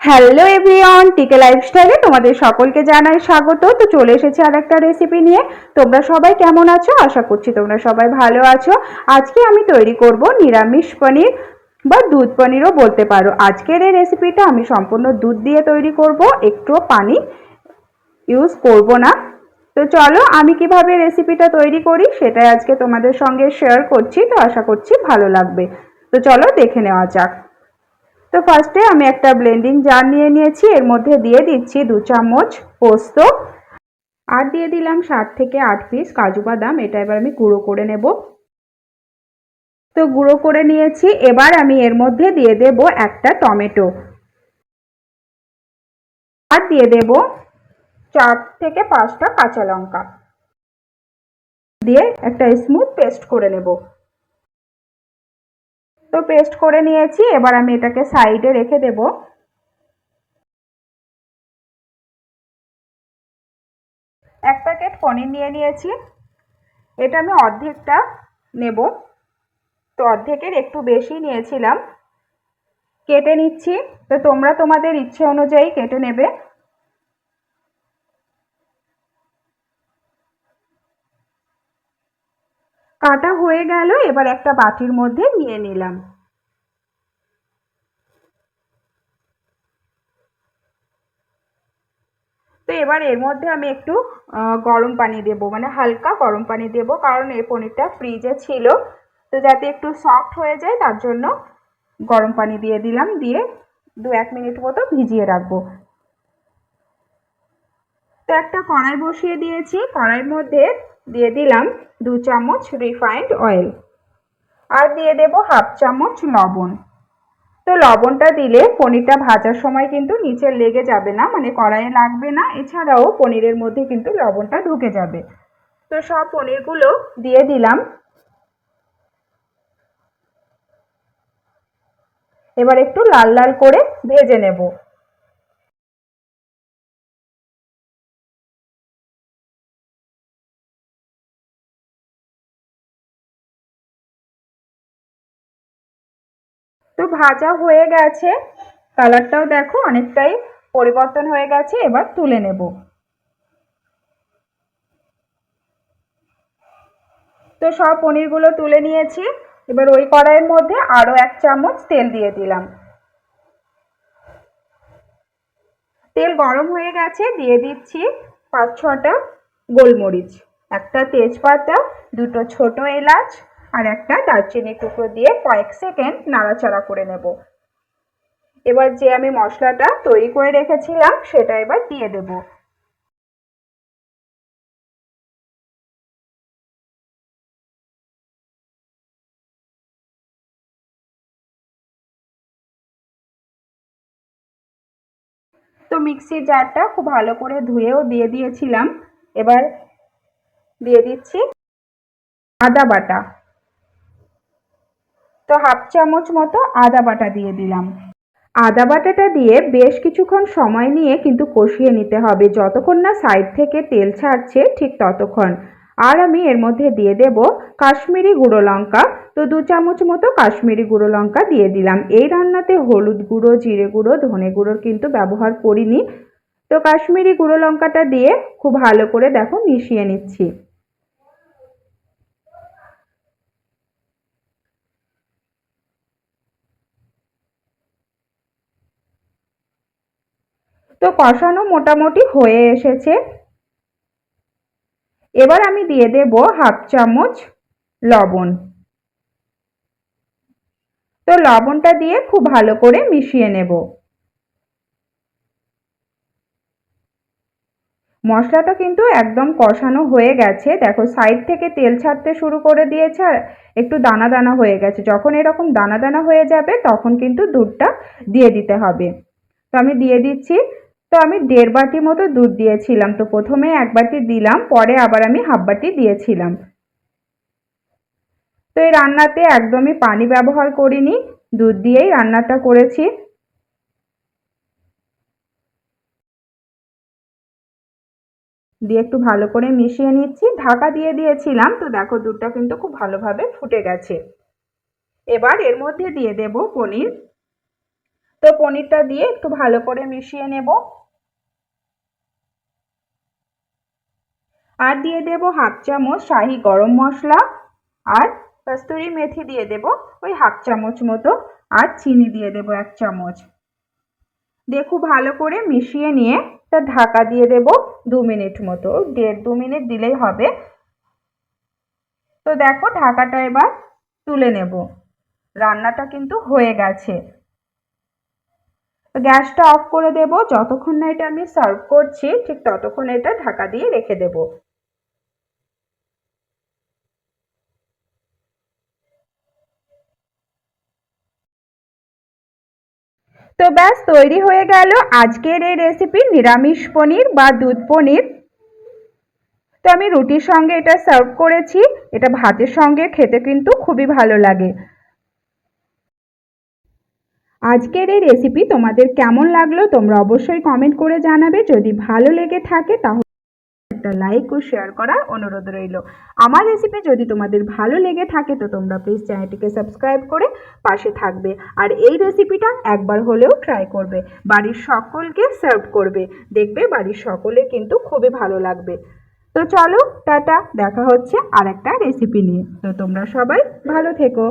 Hello everyone টিকে লাইফস্টাইলে তোমাদের সকলকে জানাই স্বাগত। তো চলে এসেছে আর একটা রেসিপি নিয়ে। তোমরা সবাই কেমন আছো? আশা করছি তোমরা সবাই ভালো আছো। আজকে আমি তৈরি করব নিরামিষ পনির বা দুধ পনিরও বলতে পারো। আজকের এই রেসিপিটা আমি সম্পূর্ণ দুধ দিয়ে তৈরি করব। একটু পানি ইউজ করব না। তো চলো, আমি কীভাবে রেসিপিটা তৈরি করি সেটাই আজকে তোমাদের সঙ্গে শেয়ার করছি। তো আশা করছি ভালো লাগবে। তো চলো দেখে নেওয়া যাক। তো ফার্স্টে আমি একটা ব্লেন্ডিং জার নিয়ে নিয়েছি, এর মধ্যে দিয়ে দিচ্ছি দু চামচ পোস্ত। আর দিয়ে দিলাম সাত থেকে আট পিস কাজু বাদাম, এটা এবার আমি গুঁড়ো করে নেব। তো গুঁড়ো করে নিয়েছি, এবার আমি এর মধ্যে দিয়ে দেব একটা টমেটো। আর দিয়ে দেব চার থেকে পাঁচটা কাঁচা লঙ্কা। দিয়ে একটা স্মুথ পেস্ট করে নেব। তো পেস্ট করে নিয়েছি, এবার আমি এটাকে সাইডে রেখে দেব। এক প্যাকেট পনির নিয়ে নিয়েছি, এটা আমি অর্ধেকটা নেব। তো অর্ধেকের একটু বেশি নিয়েছিলাম, কেটে নিচ্ছি। তো তোমরা তোমাদের ইচ্ছে অনুযায়ী কেটে নেবে। কাটা হয়ে গেল, এবার একটা বাটির মধ্যে নিয়ে নিলাম। তো এবার এর মধ্যে আমি একটু গরম পানি দেব মানে হালকা গরম পানি দেব, কারণ এই পনিরটা ফ্রিজে ছিল। তো যাতে একটু সফট হয়ে যায়, তার জন্য গরম পানি দিয়ে দিলাম, দিয়ে দু এক মিনিট মতো ভিজিয়ে রাখব। তো একটা কড়াই বসিয়ে দিয়েছি। কড়াইয়ের মধ্যে দিয়ে দিলাম দু চামচ রিফাইন্ড অয়েল আর দিয়ে দেব হাফ চামচ লবণ। তো লবণটা দিলে পনিরটা ভাজার সময় কিন্তু নিচে লেগে যাবে না মানে কড়াইয়ে লাগবে না। এছাড়াও পনিরের মধ্যে কিন্তু লবণটা ঢুকে যাবে। তো সব পনিরগুলো দিয়ে দিলাম। এবার একটু লাল লাল করে ভেজে নেব। তো ভাজা হয়ে গেছে। কালারটাও দেখো অনেকটাই পরিবর্তন হয়ে গেছে, এবার তুলে নেব। তো সব পনিরগুলো তুলে নিয়েছি। এবার ওই কড়াইয়ের মধ্যে আরও এক চামচ তেল দিয়ে দিলাম। তেল গরম হয়ে গেছে, দিয়ে দিচ্ছি পাঁচ ছটা গোলমরিচ, একটা তেজপাতা, দুটো ছোট এলাচ আর একটা দারচিনি টুকরো দিয়ে কয়েক সেকেন্ড নাড়াচাড়া করে নেব। এবার যে আমি মশলাটা তৈরি করে রেখেছিলাম, সেটা এবার দিয়ে দেব। তো মিক্সির জারটা খুব ভালো করে ধুয়েও দিয়ে দিয়েছিলাম। এবার দিয়ে দিচ্ছি আদা বাটা। তো হাফ চামচ মতো আদা বাটা দিয়ে দিলাম। আদা বাটাটা দিয়ে বেশ কিছুক্ষণ সময় নিয়ে কিন্তু কষিয়ে নিতে হবে। যতক্ষণ না সাইড থেকে তেল ছাড়ছে ঠিক ততক্ষণ। আর আমি এর মধ্যে দিয়ে দেব কাশ্মীরি গুঁড়ো লঙ্কা। তো দু চামচ মতো কাশ্মীরি গুঁড়ো লঙ্কা দিয়ে দিলাম। এই রান্নাতে হলুদ গুঁড়ো, জিরে গুঁড়ো, ধনে গুঁড়োর কিন্তু ব্যবহার করিনি। তো কাশ্মীরি গুঁড়ো লঙ্কাটা দিয়ে খুব ভালো করে দেখো মিশিয়ে নিচ্ছি। তো কষানো মোটামুটি হয়ে এসেছে। এবার আমি দিয়ে দেব হাফ চামচ লবণ। তো লবণটা দিয়ে খুব ভালো করে মিশিয়ে নেব। মশলাটা কিন্তু একদম কষানো হয়ে গেছে। দেখো, সাইড থেকে তেল ছাড়তে শুরু করে দিয়েছে আর একটু দানা দানা হয়ে গেছে। যখন এরকম দানা দানা হয়ে যাবে, তখন কিন্তু দুধটা দিয়ে দিতে হবে। তো আমি দিয়ে দিচ্ছি তো আমি দেড় বাটি মতো দুধ দিয়েছিলাম। তো প্রথমে এক বাটি দিলাম, পরে আবার আমি হাফ বাটি দিয়েছিলাম। তো এই রান্নাতে একদমই পানি ব্যবহার করিনি, দুধ দিয়েই রান্নাটা করেছি। দিয়ে একটু ভালো করে মিশিয়ে নিচ্ছি। ঢাকা দিয়ে দিয়েছিলাম, তো দেখো দুধটা কিন্তু খুব ভালোভাবে ফুটে গেছে। এবার এর মধ্যে দিয়ে দেব পনির। তো পনিরটা দিয়ে একটু ভালো করে মিশিয়ে নেব। আর দিয়ে দেব হাফ চামচ শাহি গরম মশলা, আর কস্তুরি মেথি দিয়ে দেব ওই হাফ চামচ মতো, আর চিনি দিয়ে দেব এক চামচ। দেখু ভালো করে মিশিয়ে নিয়ে তা ঢাকা দিয়ে দেব দু মিনিট মতো, দেড় দু মিনিট দিলেই হবে। তো দেখো ঢাকাটা এবার তুলে নেব। রান্নাটা কিন্তু হয়ে গেছে। গ্যাসটা অফ করে দেব, যতক্ষণ না এটা আমি সার্ভ করছি, ঠিক ততক্ষণ এটা ঢাকা দিয়ে রেখে দেব। তো ব্যাস, তৈরি হয়ে গেল আজকের এই রেসিপি নিরামিষ পনির বা দুধ পনির। তো আমি রুটির সঙ্গে এটা সার্ভ করেছি, এটা ভাতের সঙ্গে খেতে কিন্তু খুবই ভালো লাগে। আজকের এই রেসিপি তোমাদের কেমন লাগল তোমরা অবশ্যই কমেন্ট করে জানাবে, যদি ভালো লেগে থাকে তাহলে একটা লাইক ও শেয়ার করার অনুরোধ রইল। আমার রেসিপি যদি তোমাদের ভালো লেগে থাকে, তো তোমরা প্লিজ চ্যানেলটিকে সাবস্ক্রাইব করে পাশে থাকবে। আর এই রেসিপিটা একবার হলেও ট্রাই করবে। বাড়ির সকলকে সার্ভ করবে। দেখবে বাড়ির সকলে কিন্তু খুবই ভালো লাগবে। তো চলো, টাটা, দেখা হচ্ছে আর একটা রেসিপি নিয়ে। তো তোমরা সবাই ভালো থেকো।